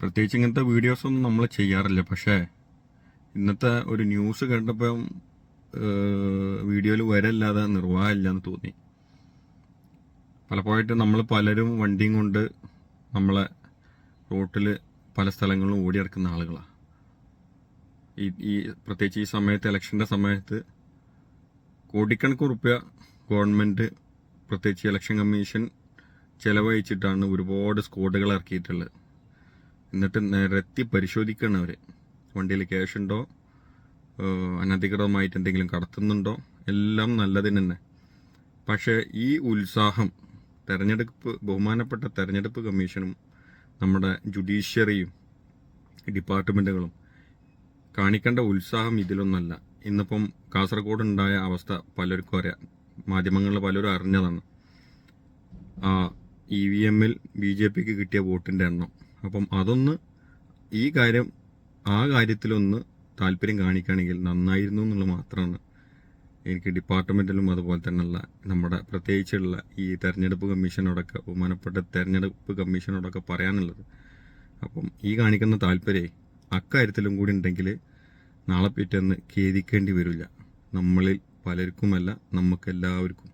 പ്രത്യേകിച്ച് ഇങ്ങനത്തെ വീഡിയോസ് ഒന്നും നമ്മൾ ചെയ്യാറില്ല. പക്ഷേ ഇന്നത്തെ ഒരു ന്യൂസ് കണ്ടപ്പോൾ വീഡിയോയിൽ വരല്ലാതെ നിർവാഹമില്ല എന്ന് തോന്നി. പലപ്പോഴായിട്ട് നമ്മൾ പലരും വണ്ടിയും കൊണ്ട് നമ്മളെ റോട്ടിൽ പല സ്ഥലങ്ങളിലും നടക്കുന്ന ആളുകളാണ് ഈ ഈ പ്രത്യേകിച്ച് ഈ സമയത്ത് ഇലക്ഷന്റെ സമയത്ത് കോടിക്കണക്കിന് റുപ്യ ഗവൺമെന്റ് പ്രത്യേകിച്ച് ഇലക്ഷൻ കമ്മീഷൻ ചെലവഴിച്ചിട്ടാണ് ഒരുപാട് സ്കോഡുകൾ ഇറക്കിയിട്ടുള്ളത് എന്നിട്ട് നിരത്തി പരിശോധിക്കണം അവർ വണ്ടിയിൽ ക്യാഷ് ഉണ്ടോ? അനധികൃതമായിട്ട് എന്തെങ്കിലും കടത്തുന്നുണ്ടോ? എല്ലാം നല്ലതിന് തന്നെ. പക്ഷേ ഈ ഉത്സാഹം തെരഞ്ഞെടുപ്പ് ബഹുമാനപ്പെട്ട തെരഞ്ഞെടുപ്പ് കമ്മീഷനും നമ്മുടെ ജുഡീഷ്യറിയും ഡിപ്പാർട്ട്മെന്റുകളും കാണിക്കേണ്ട ഉത്സാഹം ഇതിലൊന്നല്ല. ഇന്നിപ്പം കാസർഗോഡ് ഉണ്ടായ അവസ്ഥ പലർക്കും അറിയാം. മാധ്യമങ്ങളിൽ പലരും അറിഞ്ഞതാണ്. ഇ വി എമ്മിൽ ബി ജെ പിക്ക് കിട്ടിയ വോട്ടിന്റെ എണ്ണം. അപ്പം അതൊന്ന് ഈ കാര്യം ആ കാര്യത്തിലൊന്ന് താല്പര്യം കാണിക്കുകയാണെങ്കിൽ നന്നായിരുന്നു എന്നുള്ളത് മാത്രമാണ് എനിക്ക് ഡിപ്പാർട്ട്മെന്റിലും അതുപോലെ തന്നെയുള്ള നമ്മുടെ പ്രത്യേകിച്ചുള്ള ഈ തെരഞ്ഞെടുപ്പ് കമ്മീഷനോടൊക്കെ ബഹുമാനപ്പെട്ട തെരഞ്ഞെടുപ്പ് കമ്മീഷനോടൊക്കെ പറയാനുള്ളത്. അപ്പം ഈ കാണിക്കുന്ന താല്പര്യമേ അക്കാര്യത്തിലും കൂടി ഉണ്ടെങ്കിൽ നാളെ പിറ്റേന്ന് ഖേദിക്കേണ്ടി വരില്ല. നമ്മളിൽ പലർക്കുമല്ല നമുക്കെല്ലാവർക്കും